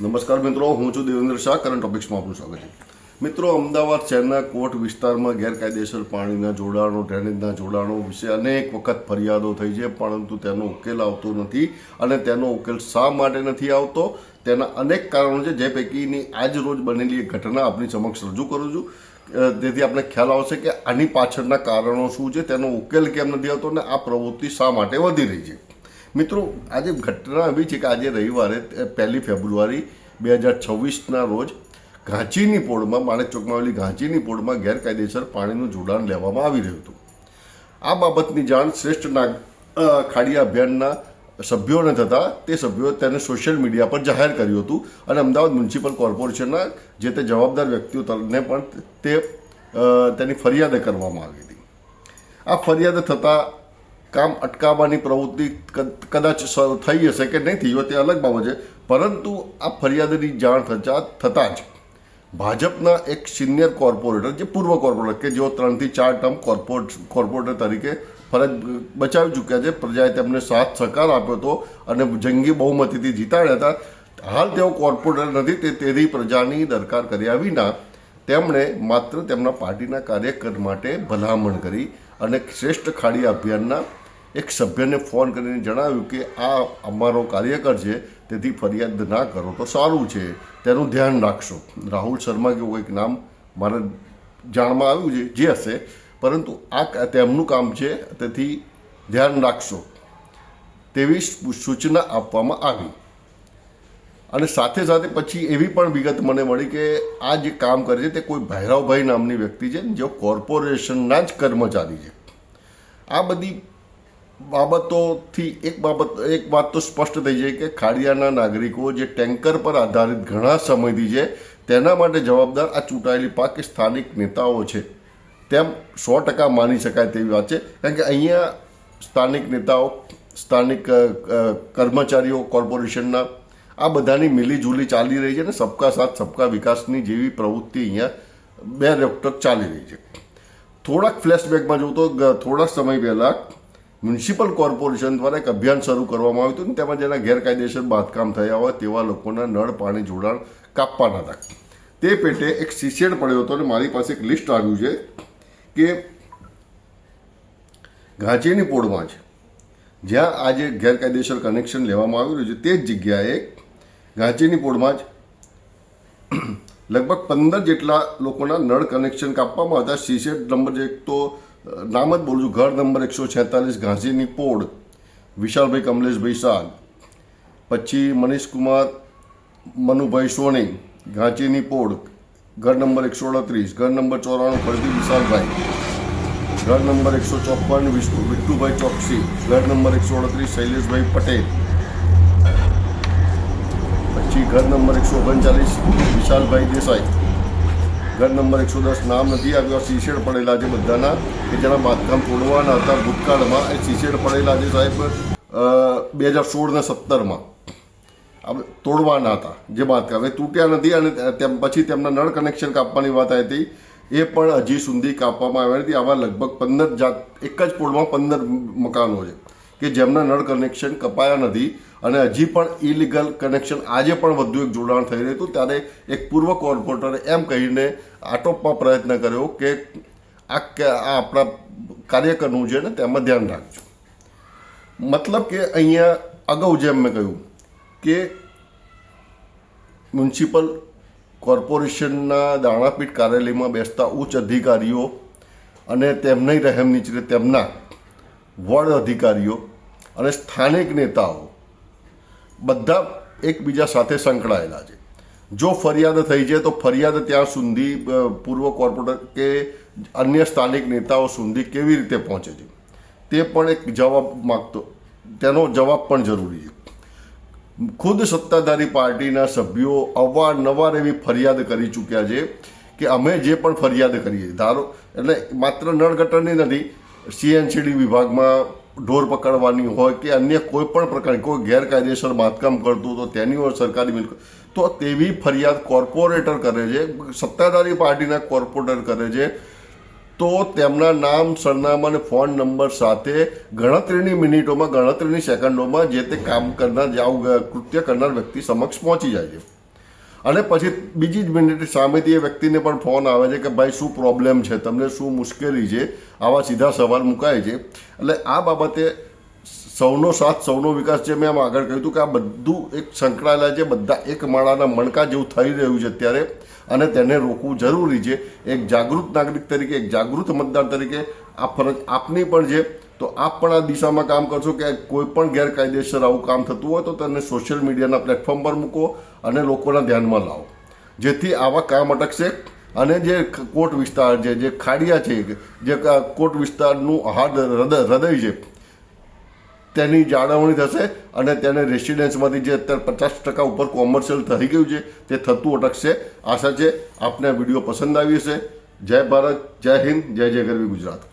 નમસ્કાર મિત્રો, હું છું દેવેન્દ્ર શાહ કરંટ ટોપિક્સમાં આપનું સ્વાગત છે. મિત્રો, અમદાવાદ શહેરના કોટ વિસ્તારમાં ગેરકાયદેસર પાણીના જોડાણો, ડ્રેનેજના જોડાણો વિશે અનેક વખત ફરિયાદો થઈ છે, પરંતુ તેનો ઉકેલ આવતો નથી અને તેનો ઉકેલ શા માટે નથી આવતો? તેના અનેક કારણો છે, જે પૈકીની આજ રોજ બનેલી એક ઘટના આપણી સમક્ષ રજૂ કરું છું. તેથી આપણે ખ્યાલ આવશે કે આની પાછળના કારણો શું છે, તેનો ઉકેલ કેમ નથી આવતો અને આ પ્રવૃત્તિ શા માટે વધી રહી છે? મિત્રો, આજે ઘટના એવી છે કે આજે રવિવારે પહેલી ફેબ્રુઆરી બે હજાર છવ્વીસના રોજ ઘાંચીની પોળમાં, માણેક ચોકમાં આવેલી ઘાંચીની પોળમાં ગેરકાયદેસર પાણીનું જોડાણ લેવામાં આવી રહ્યું હતું. આ બાબતની જાણ શ્રેષ્ઠ નાગ ખાડી અભિયાનના સભ્યોને થતાં તે સભ્યોએ તેને સોશિયલ મીડિયા પર જાહેર કર્યું હતું અને અમદાવાદ મ્યુનિસિપલ કોર્પોરેશનના જે તે જવાબદાર વ્યક્તિઓ તરફને પણ તે તેની ફરિયાદ કરવામાં આવી હતી. આ ફરિયાદ થતાં કામ અટકાવવાની પ્રવૃત્તિ કદાચ થઈ હશે કે નહીં થઈ હોય તે અલગ બાબત છે. પરંતુ આ ફરિયાદની જાણ થતા થતાં જ ભાજપના એક સિનિયર કોર્પોરેટર, જે પૂર્વ કોર્પોરેટર કે જેઓ ત્રણથી ચાર ટર્મ કોર્પોરેટ, કોર્પોરેટર તરીકે ફરજ બચાવી ચૂક્યા છે, પ્રજાએ તેમને સાથ સહકાર આપ્યો હતો અને જંગી બહુમતીથી જીતાડ્યા હતા. હાલ તેઓ કોર્પોરેટર નથી, તે તેની પ્રજાની દરકાર કર્યા વિના તેમણે માત્ર તેમના પાર્ટીના કાર્યકર માટે ભલામણ કરી અને શ્રેષ્ઠ ખાડી અભિયાનના એક સભ્યને ફોન કરીને જણાવ્યું કે આ અમારો કાર્યકર છે, તેથી ફરિયાદ ના કરો. તો સારું છે, તેનું ધ્યાન રાખશો. રાહુલ શર્મા જેવું એક નામ મારે જાણમાં આવ્યું છે, જે હશે. પરંતુ આ તેમનું કામ છે, તેથી ધ્યાન રાખશો. તેવી સૂચના આપવામાં આવી. અને સાથે સાથે પછી એવી પણ વિગત મને મળી કે આ જે કામ કરે છે, તે કોઈ ભૈરવભાઈ નામની વ્યક્તિ છે જેઓ કોર્પોરેશનના જ કર્મચારી છે. આ બધી બાબતોથી એક બાબત, એક વાત તો સ્પષ્ટ થઈ જાય કે ખાડિયાના નાગરિકો જે ટેન્કર પર આધારિત ઘણા સમયથી છે, તેના માટે જવાબદાર આ ચૂંટાયેલી પાકિસ્તાનિક નેતાઓ છે. તેમ સો ટકા માની શકાય તેવી વાત છે. કારણ કે અહીંયા સ્થાનિક નેતાઓ, સ્થાનિક કર્મચારીઓ, કોર્પોરેશનના, આ બધાની મિલીજુલી ચાલી રહી છે અને સબકા સાથ, સબકા વિકાસની જેવી પ્રવૃત્તિ અહીંયા બે રેક્ટર ચાલી રહી છે. થોડાક ફ્લેશબેકમાં જોઉં તો થોડા સમય પહેલાં મ્યુનિસિપલ કોર્પોરેશન દ્વારા એક અભિયાન શરૂ કરવામાં આવ્યું હતું તેમાં જેના ગેરકાયદેસર બાંધકામ થયા હોય તેવા લોકોના નળ, પાણી, જોડાણ કાપવાના હતા. તે પેટે એક શિષ્યણ પડ્યો હતો અને મારી પાસે એક લિસ્ટ આવ્યું છે કે ઘાંચીની પોળમાં જ જ્યાં આજે ગેરકાયદેસર કનેક્શન લેવામાં આવી રહ્યું છે, તે જ જગ્યાએ ઘાંચીની પોળમાં જ લગભગ પંદર જેટલા લોકોના નળ કનેક્શન કાપવામાં હતા. સીસેટ નંબર એક તો નામ જ બોલું છું. ઘર નંબર એકસો છેતાલીસ ઘાંચીની પોળ. વિશાલભાઈ કમલેશભાઈ શાહ પછી મનીષકુમાર મનુભાઈ સોની ઘાંચીની પોળ. ઘર નંબર એકસો અડત્રીસ. ઘર નંબર ચોરાણું ફરતી વિશાલભાઈ. ઘર નંબર એકસો ચોપન વિષ્ણુ, વિઠ્ઠુભાઈ ચોકસી. ઘર નંબર એકસો અડત્રીસ શૈલેષભાઈ પટેલ. પછી ઘર નંબર એકસો ઓગણચાલીસ વિશાલભાઈ દેસાઈ. ઘર નંબર એકસો દસ નામ નથી આવ્યા. શીશેડ પડેલા છે બધાના, કે જેના બાંધકામ તોડવાના હતા ભૂતકાળમાં. એ શીશેડ પડેલા છે સાહેબ બે હજાર સોળ ને સત્તરમાં આપણે તોડવાના હતા જે બાંધકામ. એ તૂટ્યા નથી અને તેમ પછી તેમના નળ કનેક્શન કાપવાની વાત આવી હતી. એ પણ હજી સુધી કાપવામાં આવ્યા નથી. આવા લગભગ પંદર જાત, એક જ પોળમાં પંદર મકાનો છે, કે જેમના નળ કનેક્શન કપાયા નથી. અને હજી પણ ઇલીગલ કનેક્શન આજે પણ વધુ એક જોડાણ થઈ રહ્યું હતું. ત્યારે એક પૂર્વ કોર્પોરેટરે એમ કહીને આટોપવા પ્રયત્ન કર્યો કે આ આપણા કાર્યકરનું છે ને તેમાં ધ્યાન રાખજો. મતલબ કે અહીંયા અગાઉ જેમ મેં કહ્યું કે મ્યુનિસિપલ કોર્પોરેશનના દાણાપીઠ કાર્યાલયમાં બેસતા ઉચ્ચ અધિકારીઓ અને તેમની રહેમ નીચે તેમના વડ અધિકારીઓ અને સ્થાનિક નેતાઓ બધા એકબીજા સાથે સંકળાયેલા છે. જો ફરિયાદ થઈ જાય તો ફરિયાદ ત્યાં સુધી પૂર્વ કોર્પોરેટર કે અન્ય સ્થાનિક નેતાઓ સુધી કેવી રીતે પહોંચે છે? તે પણ એક જવાબ માગતો, તેનો જવાબ પણ જરૂરી છે. ખુદ સત્તાધારી પાર્ટીના સભ્યો અવારનવાર એવી ફરિયાદ કરી ચૂક્યા છે કે અમે જે પણ ફરિયાદ કરીએ, ધારો, એટલે માત્ર નળ ગટરની નથી, સીએનસીડી વિભાગમાં ઢોર પકડવાની હોય કે અન્ય કોઈ પણ પ્રકારની, કોઈ ગેરકાયદેસર બાંધકામ કરતું તો તેની હોય સરકારી મિલકત. તો તેવી ફરિયાદ કોર્પોરેટર કરે છે, સત્તાધારી પાર્ટીના કોર્પોરેટર કરે છે. તો તેમના નામ, સરનામા અને ફોન નંબર સાથે ગણતરીની મિનિટોમાં, ગણતરીની સેકન્ડોમાં જે તે કામ કરનાર આવું કૃત્ય કરનાર વ્યક્તિ સમક્ષ પહોંચી જાય છે. અને પછી બીજી જ મિનિટ સામેથી એ વ્યક્તિને પણ ફોન આવે છે કે, ભાઈ, શું પ્રોબ્લેમ છે? તમને શું મુશ્કેલી છે? આવા સીધા સવાલ મુકાય છે. એટલે આ બાબતે સૌનો સાથ, સૌનો વિકાસ જે મેં આમ આગળ કહ્યું હતું કે આ બધું એક સંકળાયેલા છે, બધા એક માળાના મણકા જેવું થઈ રહ્યું છે અત્યારે અને તેને રોકવું જરૂરી છે. એક જાગૃત નાગરિક તરીકે, એક જાગૃત મતદાર તરીકે આ ફરજ આપની પણ છે. તો આપ પણ આ દિશામાં કામ કરશો કે કોઈ પણ ગેરકાયદેસર આવું કામ થતું હોય તો તેને સોશિયલ મીડિયાના પ્લેટફોર્મ પર મૂકો અને લોકોના ધ્યાનમાં લાવો. જેથી આવા કામ અટકશે. અને જે કોટ વિસ્તાર છે, જે ખાડિયા છે, જે કોટ વિસ્તારનું હાર્દ, હૃદય હૃદય છે, તેની જાળવણી થશે અને તેને રેસિડેન્સમાંથી જે અત્યારે પચાસ ટકા ઉપર કોમર્શિયલ થઈ ગયું છે, તે થતું અટકશે. આશા છે, આપને વીડિયો પસંદ આવી હશે. જય ભારત, જય હિન્દ, જય જય ગરવી ગુજરાત.